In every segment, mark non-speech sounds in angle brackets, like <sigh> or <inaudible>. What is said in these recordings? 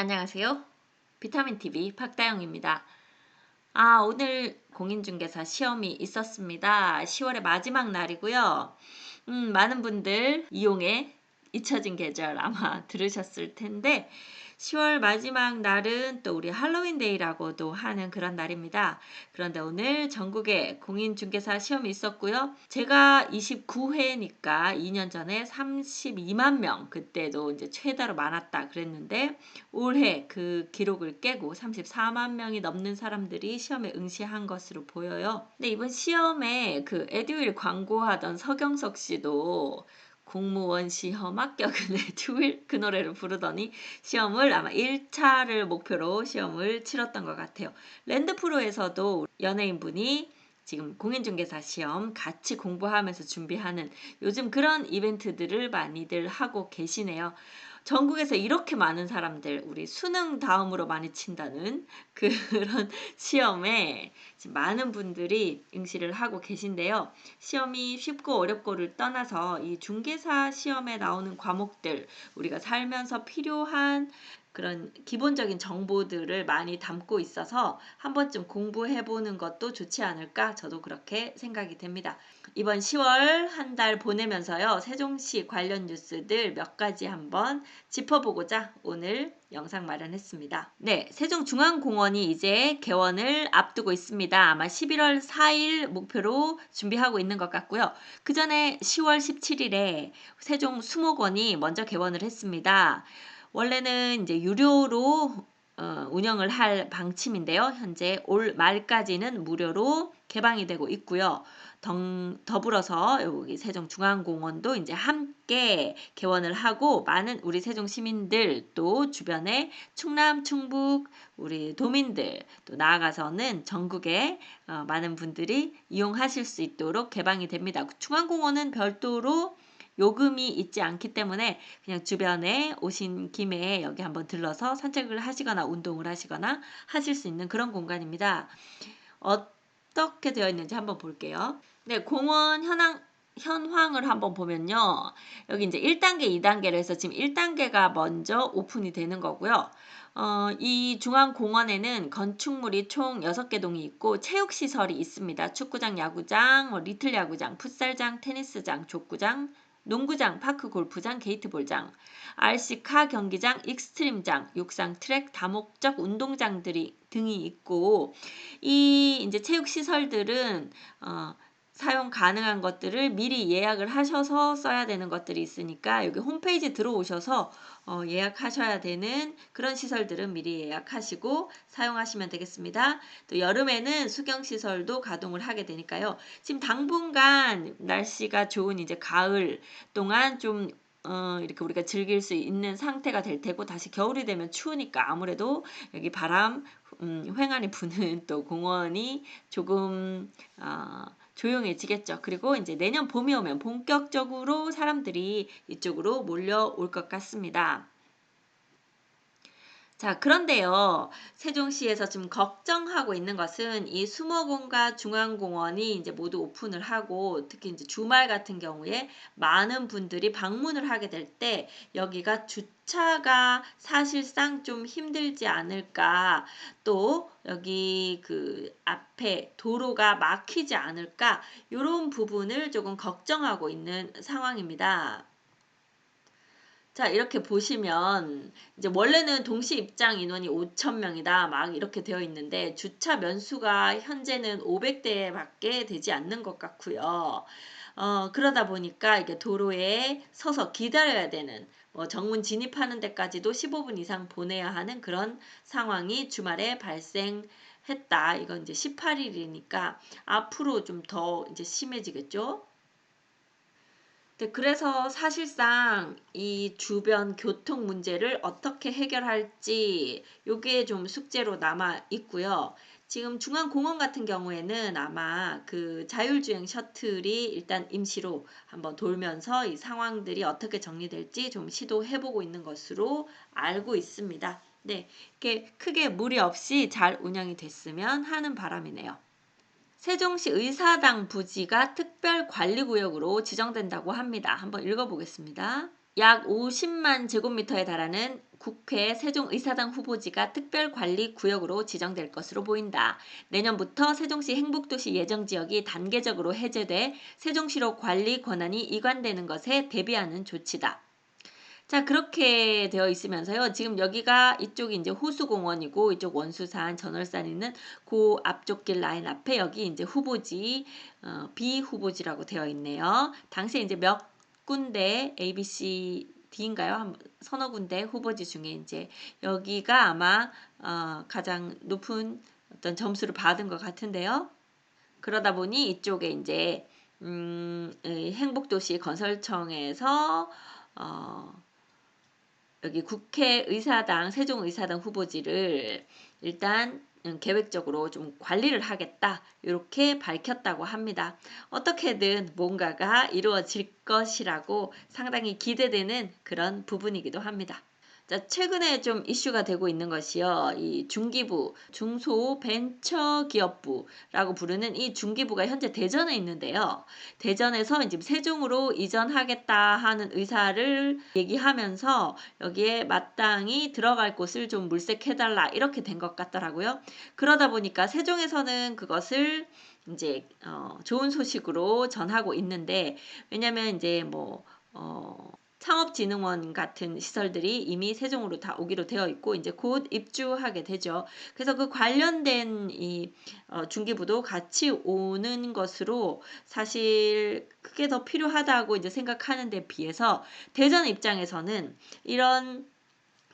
안녕하세요. 비타민TV 박다영입니다. 아, 오늘 공인중개사 시험이 있었습니다. 10월의 마지막 날이고요. 음, 많은 분들 이용해 잊혀진 계절 아마 <laughs> 들으셨을 텐데 10월 마지막 날은 또 우리 할로윈데이라고도 하는 그런 날입니다. 그런데 오늘 전국에 공인중개사 시험이 있었고요. 제가 29회니까 2년 전에 32만 명 그때도 이제 최다로 많았다 그랬는데 올해 그 기록을 깨고 34만 명이 넘는 사람들이 시험에 응시한 것으로 보여요. 근데 이번 시험에 그 에듀윌 광고하던 서경석 씨도 공무원 시험 합격은 에듀윌 그 노래를 부르더니 시험을 아마 1차를 목표로 시험을 치렀던 것 같아요. 랜드프로에서도 연예인분이 지금 공인중개사 시험 같이 공부하면서 준비하는 요즘 그런 이벤트들을 많이들 하고 계시네요. 전국에서 이렇게 많은 사람들 우리 수능 다음으로 많이 친다는 <laughs> 그런 시험에 많은 분들이 응시를 하고 계신데요. 시험이 쉽고 어렵고를 떠나서 이 중개사 시험에 나오는 과목들 우리가 살면서 필요한 그런 기본적인 정보들을 많이 담고 있어서 한 번쯤 공부해 보는 것도 좋지 않을까 저도 그렇게 생각이 됩니다. 이번 10월 한 달 보내면서요. 세종시 관련 뉴스들 몇 가지 한번 짚어보고자 오늘 영상 마련했습니다. 네, 세종중앙공원이 이제 개원을 앞두고 있습니다. 아마 11월 4일 목표로 준비하고 있는 것 같고요. 그 전에 10월 17일에 세종 수목원이 먼저 개원을 했습니다. 원래는 이제 유료로 어, 운영을 할 방침인데요. 현재 올 말까지는 무료로 개방이 되고 있고요. 덩, 더불어서 여기 세종중앙공원도 이제 함께 개원을 하고 많은 우리 세종 시민들 또 주변에 충남, 충북 우리 도민들 또 나아가서는 전국에 어, 많은 분들이 이용하실 수 있도록 개방이 됩니다. 중앙공원은 별도로 요금이 있지 않기 때문에 그냥 주변에 오신 김에 여기 한번 들러서 산책을 하시거나 운동을 하시거나 하실 수 있는 그런 공간입니다. 어떻게 되어 있는지 한번 볼게요. 네, 공원 현황 현황을 한번 보면요. 여기 이제 1단계, 2단계로 해서 지금 1단계가 먼저 오픈이 되는 거고요. 어, 이 중앙공원에는 건축물이 총 6개 동이 있고 체육시설이 있습니다. 축구장, 야구장, 뭐 리틀 야구장, 풋살장, 테니스장, 족구장, 농구장, 파크 골프장, 게이트볼장, RC카 경기장, 익스트림장, 육상 트랙, 다목적 운동장들이 등이 있고 이 이제 체육 시설들은 어, 사용 가능한 것들을 미리 예약을 하셔서 써야 되는 것들이 있으니까 여기 홈페이지 들어오셔서 어, 예약하셔야 되는 그런 시설들은 미리 예약하시고 사용하시면 되겠습니다. 또 여름에는 수경 시설도 가동을 하게 되니까요. 지금 당분간 날씨가 좋은 이제 가을 동안 좀 어, 이렇게 우리가 즐길 수 있는 상태가 될 테고 다시 겨울이 되면 추우니까 아무래도 여기 바람 음, 횡하니 부는 <laughs> 또 공원이 조금 어, 조용해지겠죠. 그리고 이제 내년 봄이 오면 본격적으로 사람들이 이쪽으로 몰려올 것 같습니다. 자, 그런데요. 세종시에서 지금 걱정하고 있는 것은 이 수목원과 중앙공원이 이제 모두 오픈을 하고 특히 이제 주말 같은 경우에 많은 분들이 방문을 하게 될 때 여기가 주차가 사실상 좀 힘들지 않을까 또 여기 그 앞에 도로가 막히지 않을까 이런 부분을 조금 걱정하고 있는 상황입니다. 자, 이렇게 보시면 이제 원래는 동시 입장 인원이 5,000명이다. 막 이렇게 되어 있는데 주차 면수가 현재는 500대 밖에 되지 않는 것 같고요. 어, 그러다 보니까 이게 도로에 서서 기다려야 되는 뭐 정문 진입하는 데까지도 15분 이상 보내야 하는 그런 상황이 주말에 발생 했다. 이건 이제 18일이니까 앞으로 좀 더 이제 심해지겠죠. 네, 그래서 사실상 이 주변 교통 문제를 어떻게 해결할지 요게 좀 숙제로 남아 있고요. 지금 중앙공원 같은 경우에는 아마 그 자율주행 셔틀이 일단 임시로 한번 돌면서 이 상황들이 어떻게 정리될지 좀 시도해보고 있는 것으로 알고 있습니다. 네, 이렇게 크게 무리 없이 잘 운영이 됐으면 하는 바람이네요. 세종시 의사당 부지가 특별관리구역으로 지정된다고 합니다. 한번 읽어보겠습니다. 약 50만 제곱미터에 달하는 국회 세종의사당 후보지가 특별관리구역으로 지정될 것으로 보인다. 내년부터 세종시 행복도시 예정지역이 단계적으로 해제돼 세종시로 관리 권한이 이관되는 것에 대비하는 조치다. 자, 그렇게 되어 있으면서요. 지금 여기가 이쪽이 이제 호수공원이고 이쪽 원수산, 전월산 있는 그 앞쪽 길 라인 앞에 여기 이제 후보지, 어, 비후보지라고 되어 있네요. 당시에 이제 몇 군데 A, B, C, D인가요? 한 서너 군데 후보지 중에 이제 여기가 아마 어, 가장 높은 어떤 점수를 받은 것 같은데요. 그러다 보니 이쪽에 이제 음, 행복도시 건설청에서 어, 여기 국회의사당 세종의사당 후보지를 일단 계획적으로 좀 관리를 하겠다 이렇게 밝혔다고 합니다. 어떻게든 뭔가가 이루어질 것이라고 상당히 기대되는 그런 부분이기도 합니다. 자, 최근에 좀 이슈가 되고 있는 것이요. 이 중기부, 중소벤처기업부라고 부르는 이 중기부가 현재 대전에 있는데요. 대전에서 이제 세종으로 이전하겠다 하는 의사를 얘기하면서 여기에 마땅히 들어갈 곳을 좀 물색해달라 이렇게 된 것 같더라고요. 그러다 보니까 세종에서는 그것을 이제 어, 좋은 소식으로 전하고 있는데 왜냐면 이제 뭐 어, 창업진흥원 같은 시설들이 이미 세종으로 다 오기로 되어 있고 이제 곧 입주하게 되죠. 그래서 그 관련된 이 어, 중기부도 같이 오는 것으로 사실 그게 더 필요하다고 이제 생각하는 데 비해서 대전 입장에서는 이런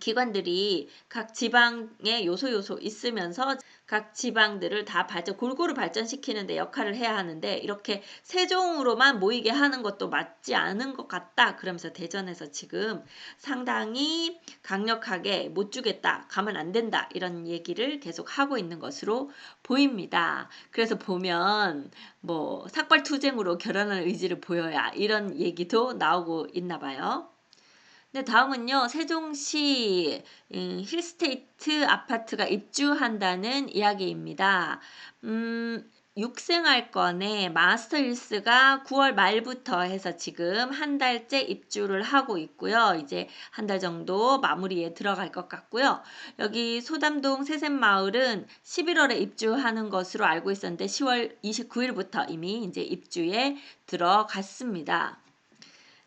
기관들이 각 지방에 요소 요소 있으면서 각 지방들을 다 발전 골고루 발전시키는데 역할을 해야 하는데 이렇게 세 종으로만 모이게 하는 것도 맞지 않은 것 같다. 그러면서 대전에서 지금 상당히 강력하게 못 주겠다. 가면 안 된다. 이런 얘기를 계속 하고 있는 것으로 보입니다. 그래서 보면 뭐 삭발투쟁으로 결혼할 의지를 보여야 이런 얘기도 나오고 있나 봐요. 네, 다음은요. 세종시 음, 힐스테이트 아파트가 입주한다는 이야기입니다. 음, 육생활권의 마스터 힐스가 9월 말부터 해서 지금 한 달째 입주를 하고 있고요. 이제 한 달 정도 마무리에 들어갈 것 같고요. 여기 소담동 세샘마을은 11월에 입주하는 것으로 알고 있었는데 10월 29일부터 이미 이제 입주에 들어갔습니다.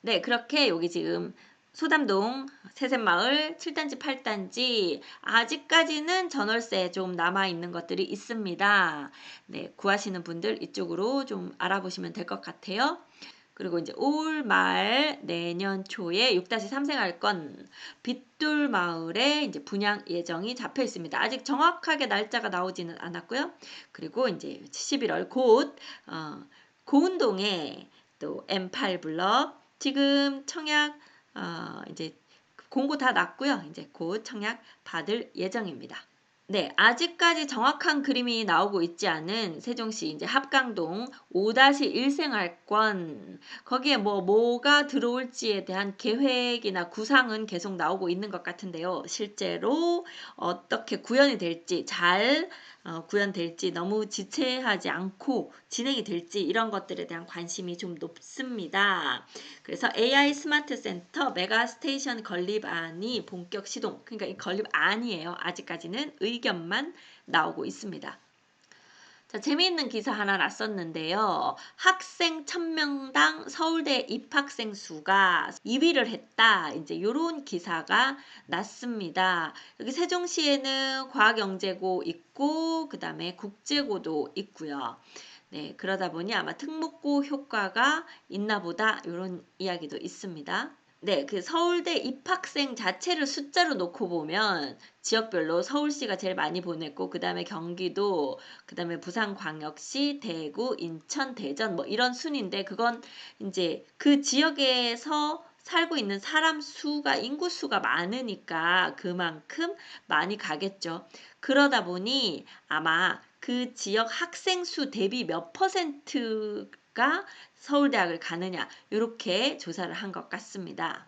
네, 그렇게 여기 지금 소담동 세샘마을 7단지 8단지 아직까지는 전월세 좀 남아 있는 것들이 있습니다. 네, 구하시는 분들 이쪽으로 좀 알아보시면 될 것 같아요. 그리고 이제 올말 내년 초에 6-3 생활권 빗돌 마을에 이제 분양 예정이 잡혀 있습니다. 아직 정확하게 날짜가 나오지는 않았고요. 그리고 이제 11월 곧 어, 고운동에 또 M8 블럭 지금 청약 어, 이제 공고 다 났고요. 이제 곧 청약 받을 예정입니다. 네, 아직까지 정확한 그림이 나오고 있지 않은 세종시 이제 합강동 5-1 생활권 거기에 뭐 뭐가 들어올지에 대한 계획이나 구상은 계속 나오고 있는 것 같은데요. 실제로 어떻게 구현이 될지 잘 어, 구현될지 너무 지체하지 않고 진행이 될지 이런 것들에 대한 관심이 좀 높습니다. 그래서 AI 스마트 센터 메가 스테이션 건립안이 본격 시동. 그러니까 이 건립안이에요. 아직까지는 의 견만 나오고 있습니다. 자, 재미있는 기사 하나 났었는데요. 학생 1000명당 서울대 입학생 수가 2위를 했다. 이제 요런 기사가 났습니다. 여기 세종시에는 과학영재고 있고 그 다음에 국제고도 있고요. 네, 그러다 보니 아마 특목고 효과가 있나 보다 이런 이야기도 있습니다. 네, 그 서울대 입학생 자체를 숫자로 놓고 보면 지역별로 서울시가 제일 많이 보냈고 그 다음에 경기도, 그 다음에 부산광역시, 대구, 인천, 대전 뭐 이런 순인데 그건 이제 그 지역에서 살고 있는 사람 수가 인구 수가 많으니까 그만큼 많이 가겠죠. 그러다 보니 아마 그 지역 학생 수 대비 몇 퍼센트 가 서울대학을 가느냐 이렇게 조사를 한 것 같습니다.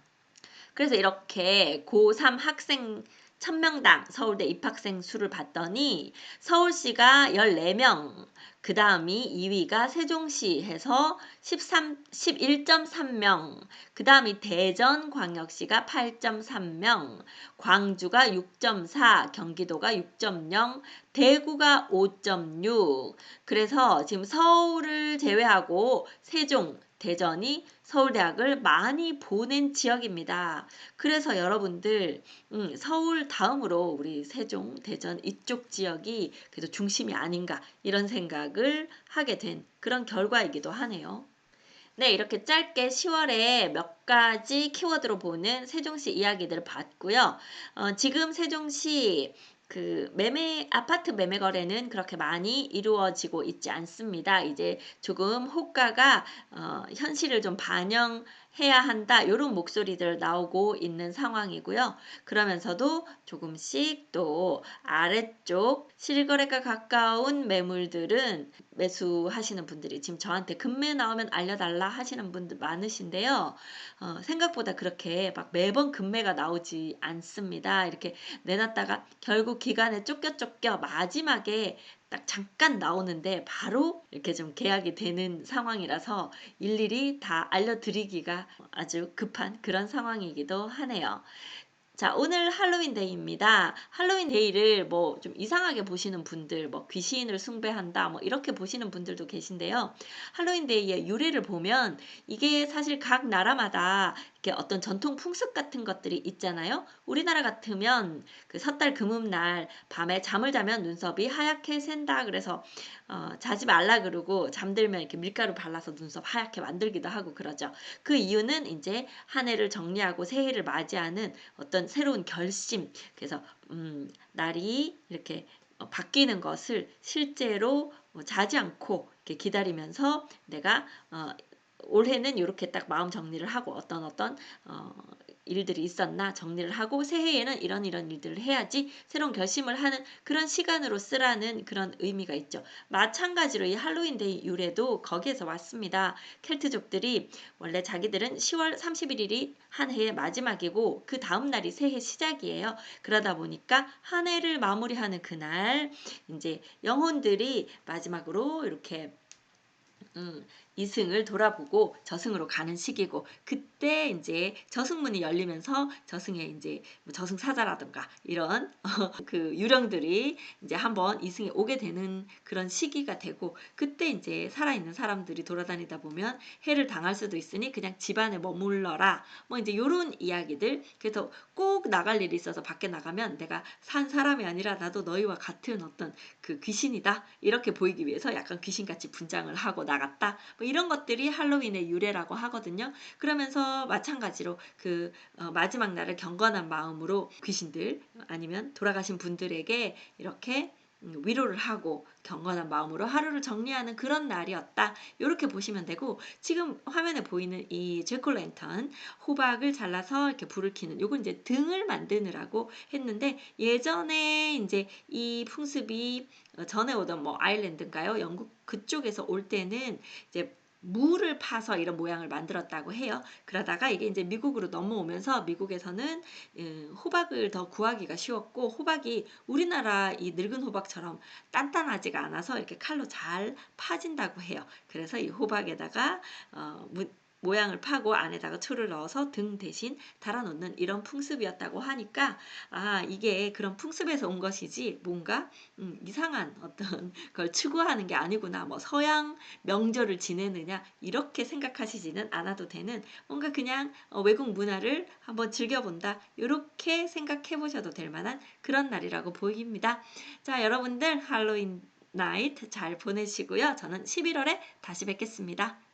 그래서 이렇게 고3 학생 1000명당 서울대 입학생 수를 봤더니 서울시가 14명, 그 다음이 2위가 세종시 해서 13, 11.3명, 그 다음이 대전 광역시가 8.3명, 광주가 6.4, 경기도가 6.0, 대구가 5.6. 그래서 지금 서울을 제외하고 세종, 대전이 서울대학을 많이 보낸 지역입니다. 그래서 여러분들 음, 서울 다음으로 우리 세종, 대전 이쪽 지역이 그래도 중심이 아닌가 이런 생각을 하게 된 그런 결과이기도 하네요. 네, 이렇게 짧게 10월에 몇 가지 키워드로 보는 세종시 이야기들을 봤고요. 어, 지금 세종시 그 매매 아파트 매매 거래는 그렇게 많이 이루어지고 있지 않습니다. 이제 조금 호가가 어, 현실을 좀 반영 해야 한다. 이런 목소리들 나오고 있는 상황이고요. 그러면서도 조금씩 또 아래쪽 실거래가 가까운 매물들은 매수하시는 분들이 지금 저한테 금매 나오면 알려달라 하시는 분들 많으신데요. 어, 생각보다 그렇게 막 매번 금매가 나오지 않습니다. 이렇게 내놨다가 결국 기간에 쫓겨 쫓겨 마지막에 딱 잠깐 나오는데 바로 이렇게 좀 계약이 되는 상황이라서 일일이 다 알려드리기가 아주 급한 그런 상황이기도 하네요. 자, 오늘 할로윈 데이입니다. 할로윈 데이를 뭐 좀 이상하게 보시는 분들, 뭐 귀신을 숭배한다, 뭐 이렇게 보시는 분들도 계신데요. 할로윈 데이의 유래를 보면 이게 사실 각 나라마다 어떤 전통 풍습 같은 것들이 있잖아요. 우리나라 같으면 그 섣달 금음날 밤에 잠을 자면 눈썹이 하얗게 샌다. 그래서 어, 자지 말라 그러고 잠들면 이렇게 밀가루 발라서 눈썹 하얗게 만들기도 하고 그러죠. 그 이유는 이제 한 해를 정리하고 새해를 맞이하는 어떤 새로운 결심. 그래서 음, 날이 이렇게 어, 바뀌는 것을 실제로 어, 자지 않고 이렇게 기다리면서 내가 어, 올해는 이렇게 딱 마음 정리를 하고 어떤 어떤 어, 일들이 있었나 정리를 하고 새해에는 이런 이런 일들을 해야지 새로운 결심을 하는 그런 시간으로 쓰라는 그런 의미가 있죠. 마찬가지로 이 할로윈 데이 유래도 거기에서 왔습니다. 켈트족들이 원래 자기들은 10월 31일이 한 해의 마지막이고 그 다음 날이 새해 시작이에요. 그러다 보니까 한 해를 마무리하는 그날 이제 영혼들이 마지막으로 이렇게 음, 이승을 돌아보고 저승으로 가는 시기고 그때 이제 저승문이 열리면서 저승에 이제 뭐 저승사자라든가 이런 어, <laughs> 그 유령들이 이제 한번 이승에 오게 되는 그런 시기가 되고 그때 이제 살아있는 사람들이 돌아다니다 보면 해를 당할 수도 있으니 그냥 집안에 머물러라. 뭐 이제 요런 이야기들. 그래서 꼭 나갈 일이 있어서 밖에 나가면 내가 산 사람이 아니라 나도 너희와 같은 어떤 그 귀신이다. 이렇게 보이기 위해서 약간 귀신같이 분장을 하고 나갔다. 뭐 이런 것들이 할로윈의 유래라고 하거든요. 그러면서 마찬가지로 그 어, 마지막 날을 경건한 마음으로 귀신들 아니면 돌아가신 분들에게 이렇게 음, 위로를 하고 경건한 마음으로 하루를 정리하는 그런 날이었다. 이렇게 보시면 되고 지금 화면에 보이는 이 제콜랜턴 호박을 잘라서 이렇게 불을 켜는 요건 이제 등을 만드느라고 했는데 예전에 이제 이 풍습이 어, 전에 오던 뭐 아일랜드인가요? 영국 그쪽에서 올 때는 이제 물을 파서 이런 모양을 만들었다고 해요. 그러다가 이게 이제 미국으로 넘어오면서 미국에서는 음, 호박을 더 구하기가 쉬웠고 호박이 우리나라 이 늙은 호박처럼 단단하지가 않아서 이렇게 칼로 잘 파진다고 해요. 그래서 이 호박에다가 어, 모양을 파고 안에다가 초를 넣어서 등 대신 달아놓는 이런 풍습이었다고 하니까 아 이게 그런 풍습에서 온 것이지 뭔가 음, 이상한 어떤 <laughs> 걸 추구하는 게 아니구나 뭐 서양 명절을 지내느냐 이렇게 생각하시지는 않아도 되는 뭔가 그냥 어, 외국 문화를 한번 즐겨본다 이렇게 생각해 보셔도 될 만한 그런 날이라고 보입니다. 자 여러분들 할로윈 나이트 잘 보내시고요. 저는 11월에 다시 뵙겠습니다.